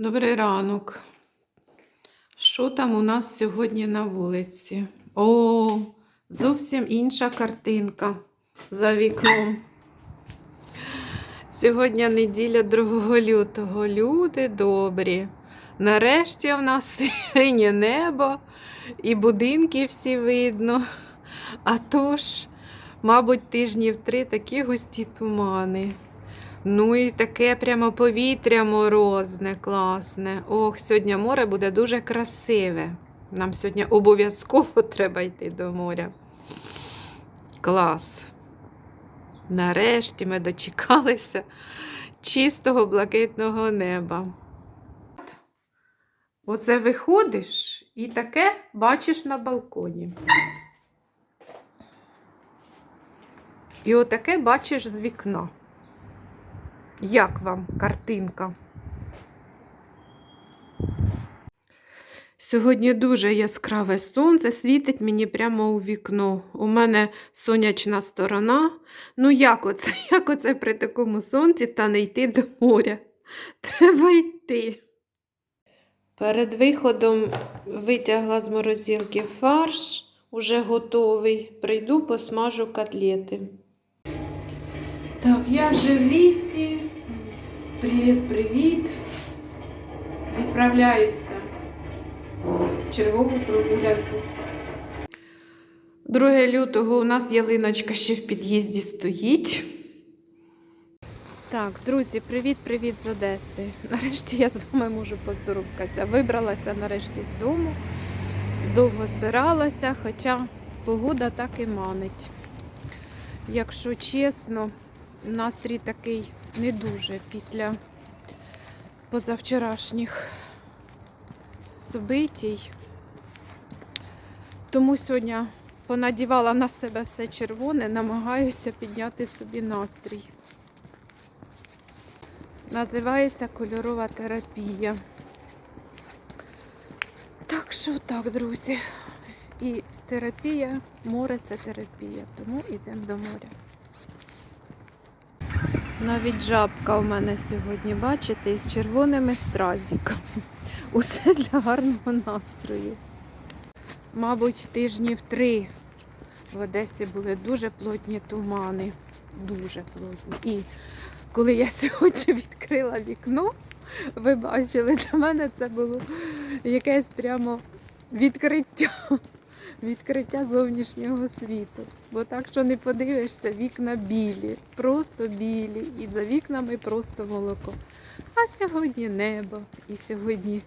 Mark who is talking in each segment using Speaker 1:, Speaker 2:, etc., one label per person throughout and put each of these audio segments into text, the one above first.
Speaker 1: Добрий ранок. Що там у нас сьогодні на вулиці? О, зовсім інша картинка за вікном. Сьогодні неділя 2 лютого. Люди добрі. Нарешті в нас синє небо і будинки всі видно. А то ж, мабуть, тижнів три такі густі тумани. Ну і таке прямо повітря морозне, класне. Ох, сьогодні море буде дуже красиве. Нам сьогодні обов'язково треба йти до моря. Клас. Нарешті ми дочекалися чистого блакитного неба. Оце виходиш і таке бачиш на балконі. І отаке бачиш з вікна. Як вам картинка? Сьогодні дуже яскраве сонце світить мені прямо у вікно. У мене сонячна сторона. Ну, як оце, як оце при такому сонці та не йти до моря? Треба йти. Перед виходом витягла з морозилки фарш, уже готовий. Прийду, посмажу котлети. Так, я вже в лісті. Привіт, привіт. Відправляюся в чергову прогулянку. 2 лютого у нас ялиночка ще в під'їзді стоїть. Так, друзі, привіт-привіт з Одеси. Нарешті я з вами можу поздоровкатися. Вибралася нарешті з дому, довго збиралася, хоча погода так і манить. Якщо чесно, настрій такий не дуже після позавчорашніх собитій. Тому сьогодні понадівала на себе все червоне, намагаюся підняти собі настрій. Називається кольорова терапія. Так що так, друзі. І терапія, море це терапія, тому йдемо до моря. Навіть жабка у мене сьогодні, бачите, із червоними стразиками. Усе для гарного настрою. Мабуть, тижнів три в Одесі були дуже плотні тумани. Дуже плотні. І коли я сьогодні відкрила вікно, ви бачили, для мене це було якесь прямо відкриття. Відкриття зовнішнього світу. Бо так, що не подивишся, вікна білі, просто білі, і за вікнами просто молоко. А сьогодні небо, і сьогодні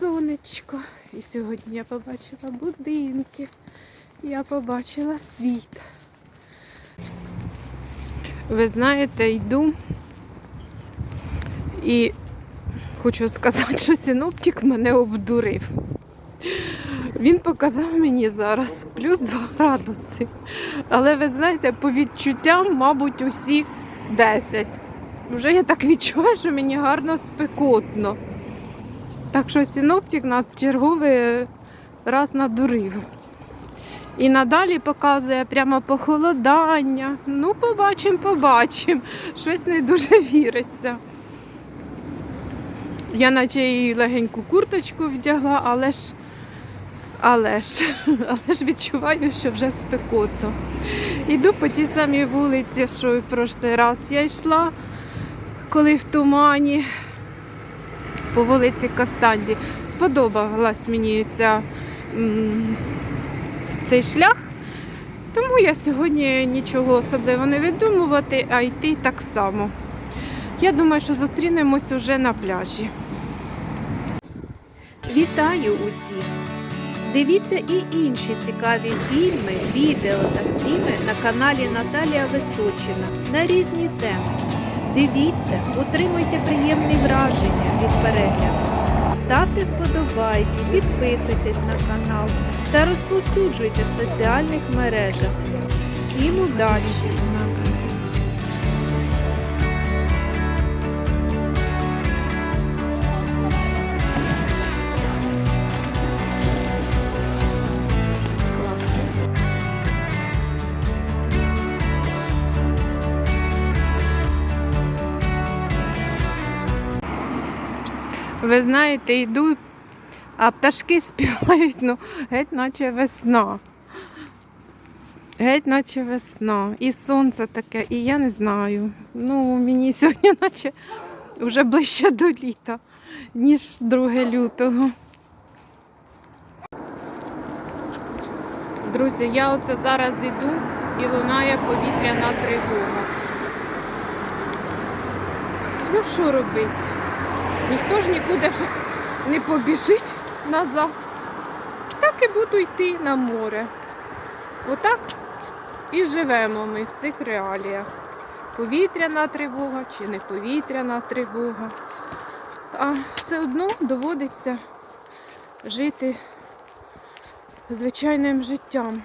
Speaker 1: сонечко, і сьогодні я побачила будинки, я побачила світ. Ви знаєте, йду і хочу сказати, що синоптик мене обдурив. Він показав мені зараз плюс 2 градуси. Але ви знаєте, по відчуттям, мабуть, усі 10. Вже я так відчуваю, що мені гарно спекотно. Так що синоптик нас в черговий раз надурив. І надалі показує прямо похолодання. Ну, побачимо, побачимо. Щось не дуже віриться. Я наче і легеньку курточку вдягла, але ж але ж, але ж відчуваю, що вже спекотно. Йду по тій самій вулиці, що і в прошлий раз я йшла, коли в тумані по вулиці Костанді. Сподобалась мені ця, цей шлях, тому я сьогодні нічого особливо не видумувати, а йти так само. Я думаю, що зустрінемось уже на пляжі.
Speaker 2: Вітаю усіх! Дивіться і інші цікаві фільми, відео та стріми на каналі Наталія Височина на різні теми. Дивіться, отримуйте приємні враження від перегляду. Ставте вподобайки, підписуйтесь на канал та розповсюджуйте в соціальних мережах. Всім удачі!
Speaker 1: Ви знаєте, йду, а пташки співають, ну, геть наче весна. Геть наче весна. І сонце таке, і я не знаю. Ну, мені сьогодні наче вже ближче до літа, ніж 2 лютого. Друзі, я оце зараз іду і лунає повітряна тривога. Ну що робити? Ніхто ж нікуди вже не побіжить назад. Так і буду йти на море. Отак і живемо ми в цих реаліях. Повітряна тривога чи не повітряна тривога. А все одно доводиться жити звичайним життям.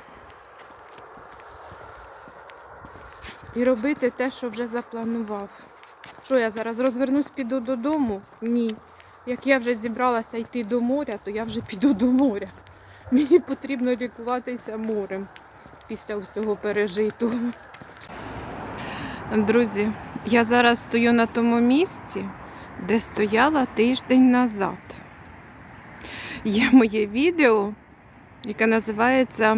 Speaker 1: І робити те, що вже запланував. Що я зараз розвернусь, піду додому? Ні. Як я вже зібралася йти до моря, то я вже піду до моря. Мені потрібно лікуватися морем після всього пережитого. Друзі, я зараз стою на тому місці, де стояла тиждень назад. Є моє відео, яке називається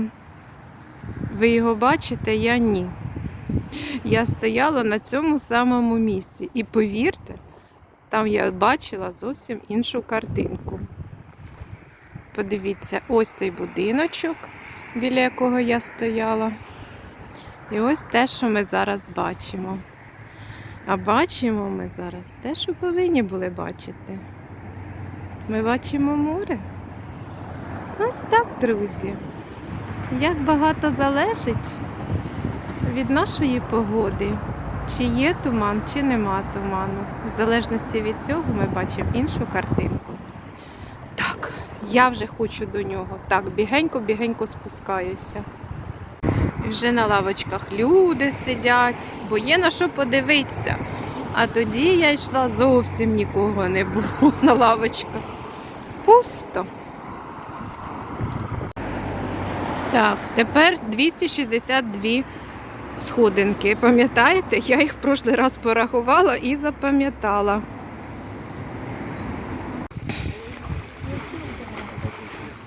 Speaker 1: Ви його бачите, я ні. Я стояла на цьому самому місці. І повірте, там я бачила зовсім іншу картинку. Подивіться, ось цей будиночок, біля якого я стояла. І ось те, що ми зараз бачимо. А бачимо ми зараз те, що повинні були бачити. Ми бачимо море. Ось так, друзі. Як багато залежить від нашої погоди. Чи є туман, чи нема туману. В залежності від цього ми бачимо іншу картинку. Так, я вже хочу до нього. Так, бігенько-бігенько спускаюся. І вже на лавочках люди сидять, бо є на що подивитися. А тоді я йшла зовсім нікого не було на лавочках. Пусто. Так, тепер 262 сходинки. Пам'ятаєте? Я їх в прошлий раз порахувала і запам'ятала.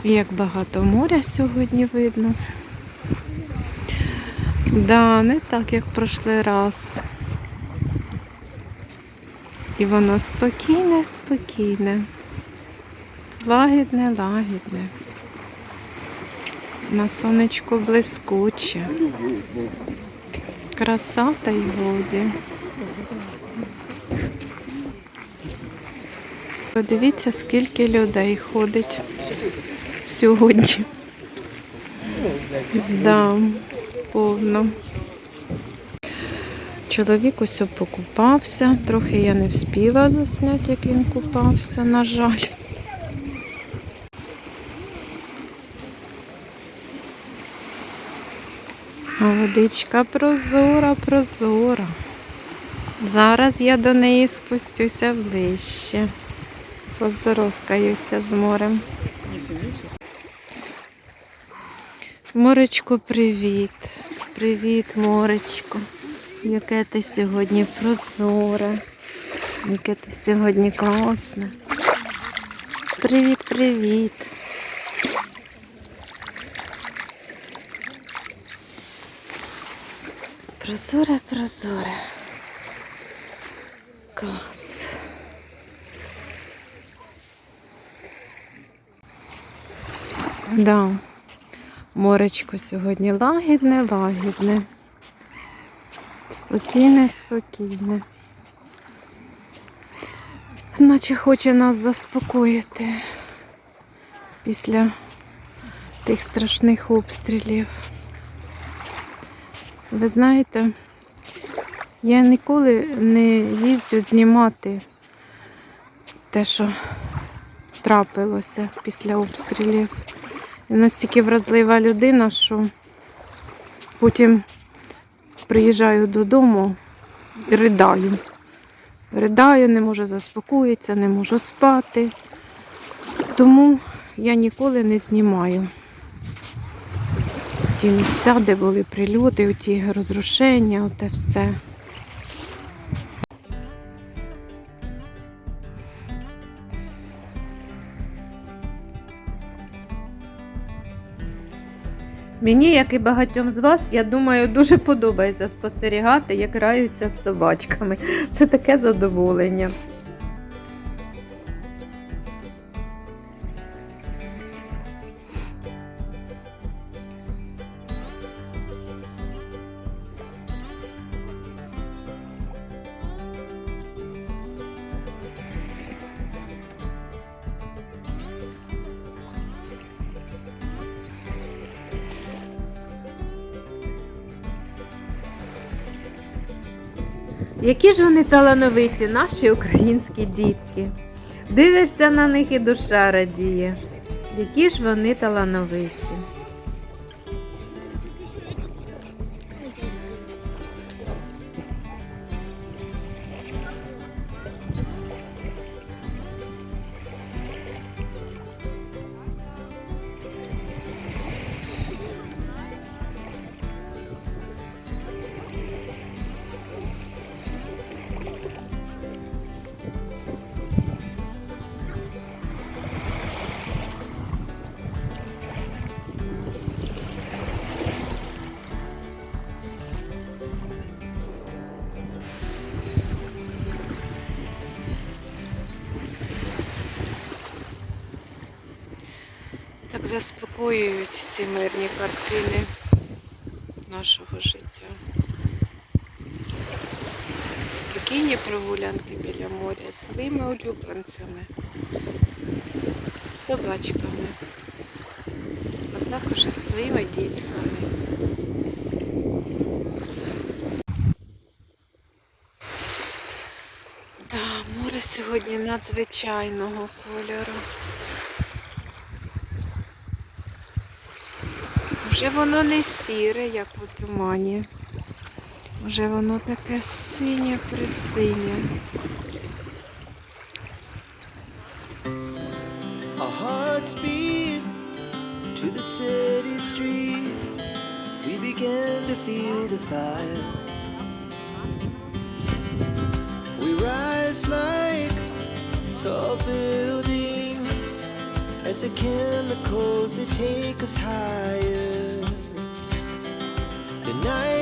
Speaker 1: Як багато моря сьогодні видно. Да, не так, як в прошлий раз. І воно спокійне, спокійне. Лагідне, лагідне. На сонечку блискуче. Краса та й годі. Подивіться, скільки людей ходить сьогодні. Да, повно. Чоловік ось покупався. Трохи я не вспіла засняти, як він купався, на жаль. Водичка прозора, прозора. Зараз я до неї спустюся ближче. Поздоровкаюся з морем. Моречко, привіт. Привіт, моречко. Яке ти сьогодні прозоре. Яке ти сьогодні класне. Привіт, Прозоре, прозоре. Клас. Да. Моречко сьогодні лагідне, лагідне. Спокійне, спокійне. Наче хоче нас заспокоїти після тих страшних обстрілів. Ви знаєте, я ніколи не їздю знімати те, що трапилося після обстрілів. Я настільки вразлива людина, що потім приїжджаю додому і ридаю. Ридаю, не можу заспокоїтися, не можу спати. Тому я ніколи не знімаю ті місця, де були прильоти, оті розрушення, оте все. Мені, як і багатьом з вас, я думаю, дуже подобається спостерігати, як граються з собачками. Це таке задоволення. Які ж вони талановиті, наші українські дітки. Дивишся на них і душа радіє. Які ж вони талановиті. Заспокоюють ці мирні картини нашого життя. Спокійні прогулянки біля моря з своїми улюбленцями, з собачками, а також із своїми дітками. Море сьогодні надзвичайного кольору. Вже воно не сіре, як у тумані. Вже воно таке синє присинє.
Speaker 3: Our hearts beat to the city streets. We began to feel the fire. We rise like tall buildings as the chemicals they take us higher.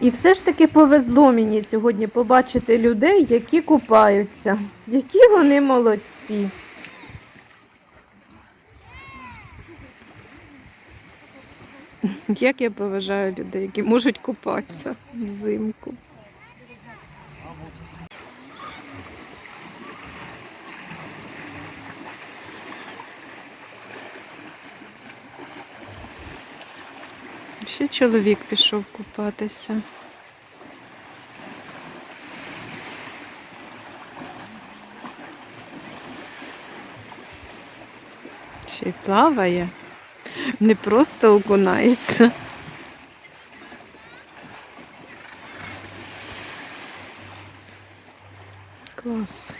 Speaker 1: І все ж таки повезло мені сьогодні побачити людей, які купаються. Які вони молодці. Як я поважаю людей, які можуть купатися взимку. Чоловік пішов купатися. Ще й плаває, не просто окунається. Клас.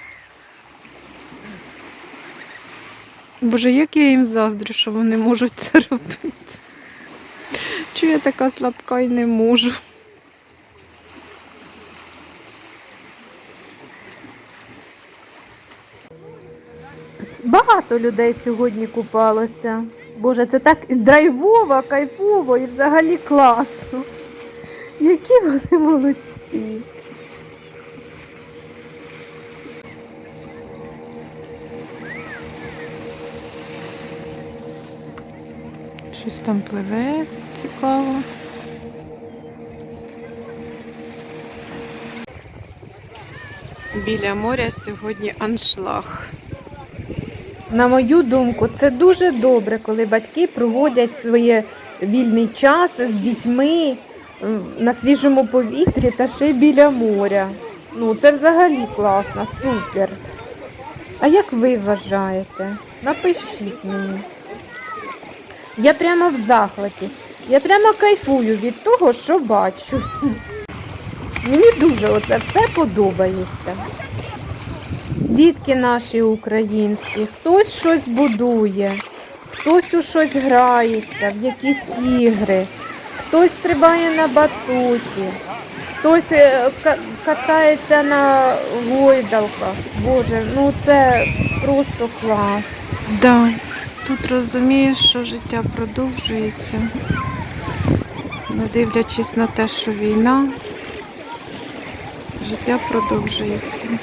Speaker 1: Боже, як я їм заздрю, що вони можуть це робити. Чого я така слабка і не можу? Багато людей сьогодні купалося. Боже, це так драйвово, кайфово і взагалі класно. Які вони молодці. Щось там пливе цікаво. Біля моря сьогодні аншлаг. На мою думку, це дуже добре, коли батьки проводять своє вільний час з дітьми на свіжому повітрі та ще біля моря. Ну, це взагалі класно, супер. А як ви вважаєте? Напишіть мені. Я прямо в захваті. Я прямо кайфую від того, що бачу. Мені дуже оце все подобається. Дітки наші українські, хтось щось будує, хтось у щось грається, в якісь ігри, хтось стрибає на батуті, хтось е, катається на гойдалках. Боже, ну це просто клас.
Speaker 2: Да, тут розумієш, що життя продовжується, не дивлячись на те, що війна, життя продовжується.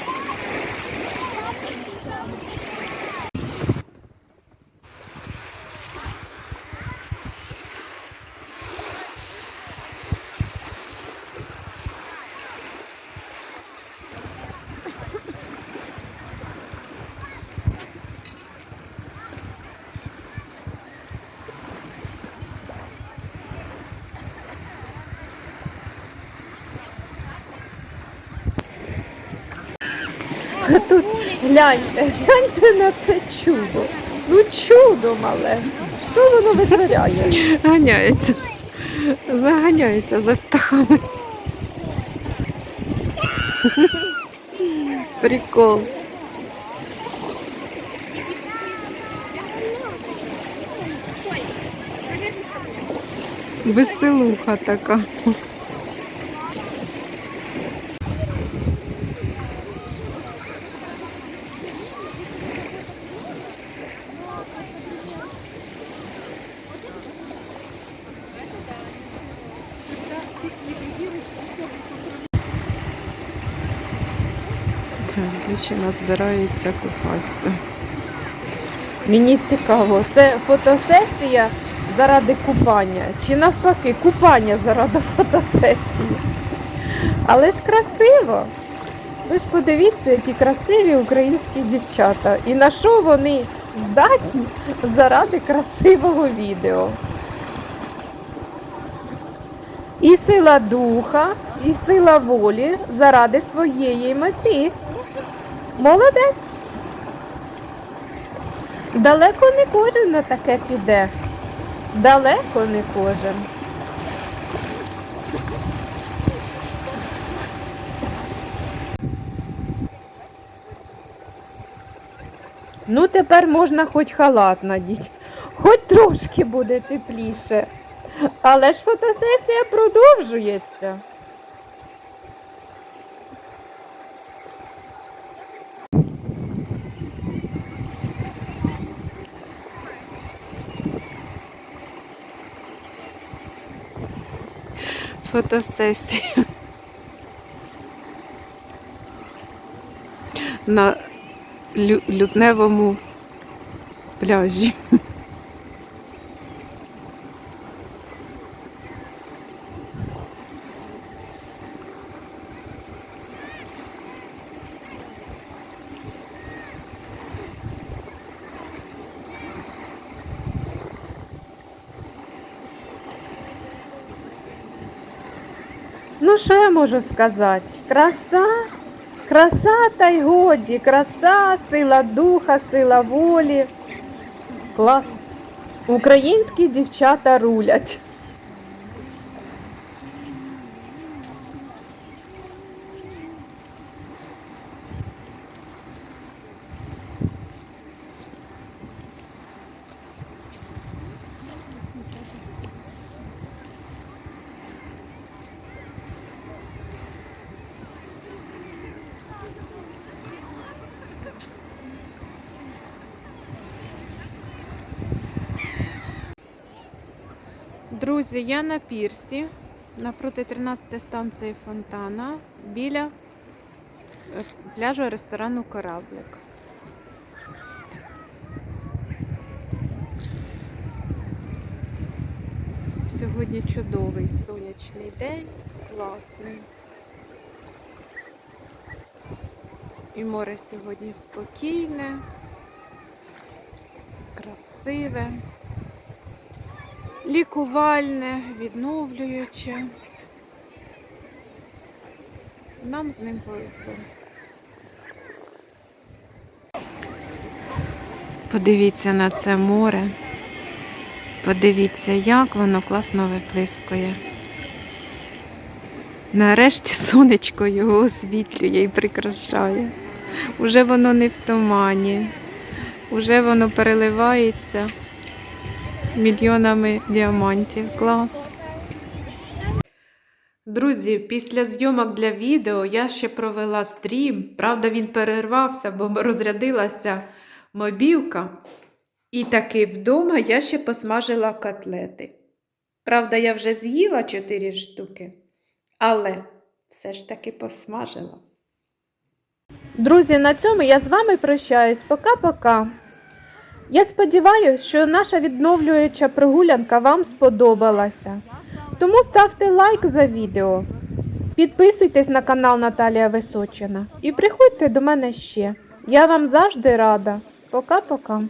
Speaker 1: А тут гляньте, гляньте на це чудо. Ну чудо мале. Що воно витворяє?
Speaker 2: Ганяється, заганяється за птахами. Прикол. Веселуха така. Так, Дівчина збирається купатися.
Speaker 1: Мені цікаво, це фотосесія заради купання чи навпаки купання заради фотосесії. Але ж красиво. Ви ж подивіться, які красиві українські дівчата. І на що вони здатні заради красивого відео. І сила духа, і сила волі заради своєї мети. Молодець. Далеко не кожен на таке піде. Далеко не кожен. Ну, тепер можна хоч халат надіть, хоч трошки буде тепліше. Але ж фотосесія продовжується.
Speaker 2: Фотосесія. На лю- лютневому пляжі.
Speaker 1: Ну, що я можу сказати? Краса, краса та й годі, краса, сила духа, сила волі. Клас. Українські дівчата рулять.
Speaker 2: Друзі, я на пірсі напроти 13 станції Фонтана біля е, пляжу ресторану Кораблик. Сьогодні чудовий сонячний день, класний. І море сьогодні спокійне, красиве.
Speaker 1: Лікувальне, відновлююче. Нам з ним повезло. Подивіться на це море. Подивіться, як воно класно виплискує. Нарешті сонечко його освітлює і прикрашає. Уже воно не в тумані, уже воно переливається мільйонами діамантів. Клас. Друзі, після зйомок для відео я ще провела стрім. Правда, він перервався, бо розрядилася мобілка. І таки вдома я ще посмажила котлети. Правда, я вже з'їла 4 штуки, але все ж таки посмажила.
Speaker 2: Друзі, на цьому я з вами прощаюсь. Пока-пока. Я сподіваюся, що наша відновлююча прогулянка вам сподобалася. Тому ставте лайк за відео. Підписуйтесь на канал Наталія Височина і приходьте до мене ще. Я вам завжди рада. Пока-пока.